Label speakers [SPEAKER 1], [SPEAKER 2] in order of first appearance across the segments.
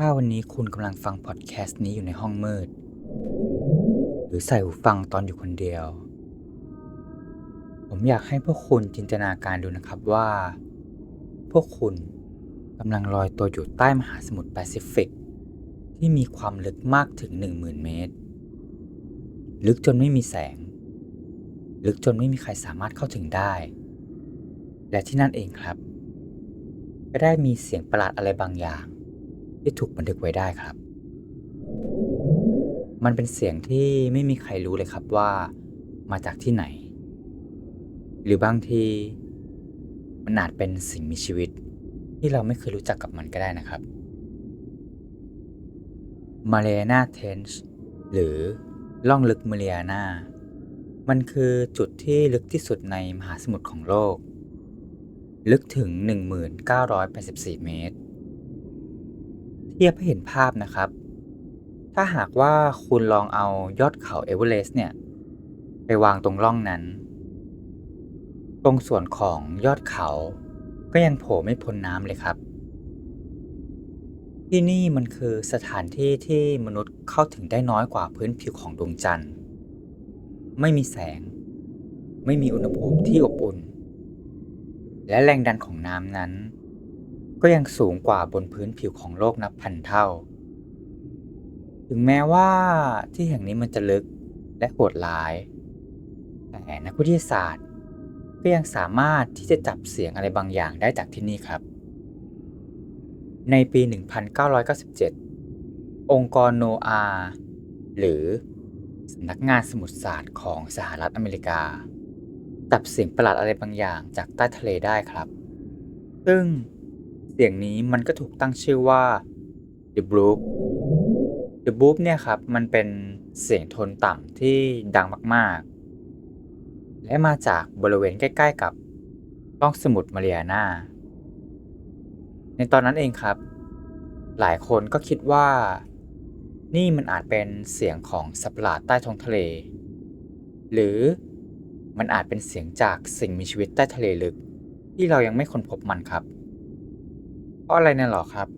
[SPEAKER 1] ถ้าวันนี้คุณกำลังฟังพอดแคสต์นี้อยู่ในห้องมืด หรือใส่หูฟังตอนอยู่คนเดียว ผมอยากให้พวกคุณจินตนาการดูนะครับว่า พวกคุณกำลังลอยตัวอยู่ใต้มหาสมุทรแปซิฟิก ที่มีความลึกมากถึง 10,000 เมตร ลึกจนไม่มีแสง ลึกจนไม่มีใครสามารถเข้าถึงได้ และที่นั่นเองครับ ก็ได้มีเสียงประหลาดอะไรบางอย่าง ที่ถูกบันทึกไว้ได้ครับ มันเป็นเสียงที่ไม่มีใครรู้เลยครับว่ามาจากที่ไหน หรือบางทีมันอาจเป็นสิ่งมีชีวิต ที่เราไม่เคยรู้จักกับมันก็ได้นะครับมาเรียนาเทนส์หรือล่องลึกมาเรียนามันคือจุดที่ลึกที่สุดในมหาสมุทรของโลก ลึกถึง 1984 เมตร ทียบให้เห็นภาพนะครับ ถ้าหากว่าคุณลองเอายอดเขาเอเวอเรสต์เนี่ยไปวางตรงร่องนั้น ตรงส่วนของยอดเขาก็ยังโผล่ไม่พ้นน้ำเลยครับ ที่นี่มันคือสถานที่ที่มนุษย์เข้าถึงได้น้อยกว่าพื้นผิวของดวงจันทร์ ไม่มีแสง ไม่มีอุณหภูมิที่อบอุ่น และแรงดันของน้ำนั้น ก็ยังสูงกว่าบนพื้นผิวของโลกนับพันเท่า ถึงแม้ว่าที่แห่งนี้มันจะลึกและโหดร้าย แต่นักวิทยาศาสตร์ก็ยังสามารถที่จะจับเสียงอะไรบางอย่างได้จากที่นี่ครับ ในปี 1997 องค์กรโนอาหรือสำนักงานสมุทรศาสตร์ของสหรัฐอเมริกา จับเสียงประหลาดอะไรบางอย่างจากใต้ทะเลได้ครับ ซึ่ง สียงนี้มันก็ถูกตั้งชื่อว่า The Bloop The Bloop เนี่ยครับ มันเป็นเสียงโทนต่ำที่ดังมากๆ และมาจากบริเวณใกล้ ๆ กับร่องสมุทรมาเรียนาในตอนนั้นเองครับ หลายคนก็คิดว่า นี่มันอาจเป็นเสียงของสัตว์ประหลาดใต้ท้องทะเล หรือมันอาจเป็นเสียงจากสิ่งมีชีวิตใต้ทะเลลึก ที่เรายังไม่ค้นพบมันครับ เพราะอะไรนั่นหรอครับ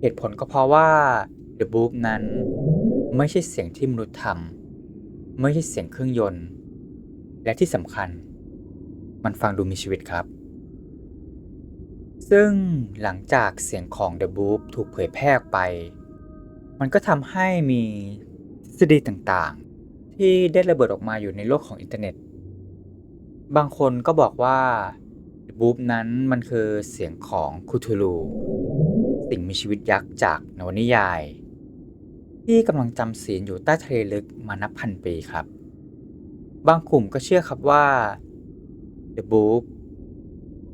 [SPEAKER 1] เหตุผลก็เพราะว่า The Boop นั้น ไม่ใช่เสียงที่มนุษย์ทำไม่ใช่เสียงเครื่องยนต์ และที่สำคัญ มันฟังดูมีชีวิตครับ ซึ่งหลังจากเสียงของ The Boop ถูกเผยแพร่ไป มันก็ทำให้มีทฤษฎีต่างๆ ที่ได้ระเบิดออกมาอยู่ในโลกของอินเทอร์เน็ต บางคนก็บอกว่า The Boop นั้นมันคือเสียงของคูทูลูสิ่งมีชีวิตยักษ์จากนวนิยาย ที่กำลังจำศีลอยู่ใต้ทะเลลึกมานับพันปีครับ บางกลุ่มก็เชื่อครับว่า The Boop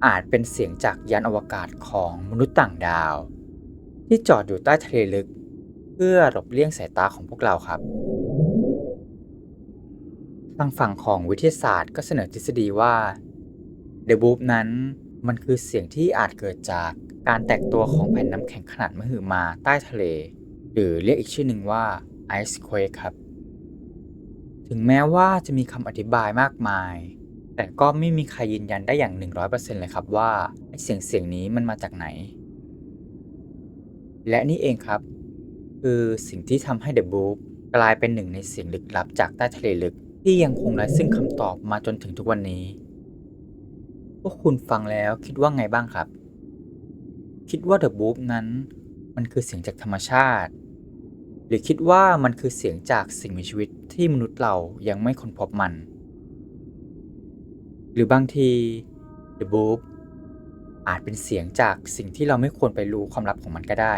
[SPEAKER 1] อาจเป็นเสียงจากยานอวกาศของมนุษย์ต่างดาว ที่จอดอยู่ใต้ทะเลลึก เพื่อหลบเลี่ยงสายตาของพวกเราครับทางฝั่งของวิทยาศาสตร์ก็เสนอทฤษฎีว่า The Boop นั้น มันคือเสียงที่อาจเกิดจากการแตกตัวของแผ่นน้ำแข็งขนาดมหึมาใต้ทะเล หรือเรียกอีกชื่อหนึ่งว่า Ice Quake ครับ ถึงแม้ว่าจะมีคำอธิบายมากมาย แต่ก็ไม่มีใครยืนยันได้อย่าง 100%เลยครับว่าเสียงเสียงนี้มันมาจากไหน และนี่เองครับ คือสิ่งที่ทำให้ The Boop กลายเป็นหนึ่งในเสียงลึกลับจากใต้ทะเลลึกที่ยังคงไร้ซึ่งคำตอบมาจนถึงทุกวันนี้ พวกคุณฟังแล้วคิดว่าไงบ้างครับ คิดว่า The Boop นั้นมันคือเสียงจากธรรมชาติ หรือคิดว่ามันคือเสียงจากสิ่งมีชีวิตที่มนุษย์เรายังไม่ค้นพบมัน หรือบางที The Boop อาจเป็นเสียงจากสิ่งที่เราไม่ควรไปรู้ความลับของมันก็ได้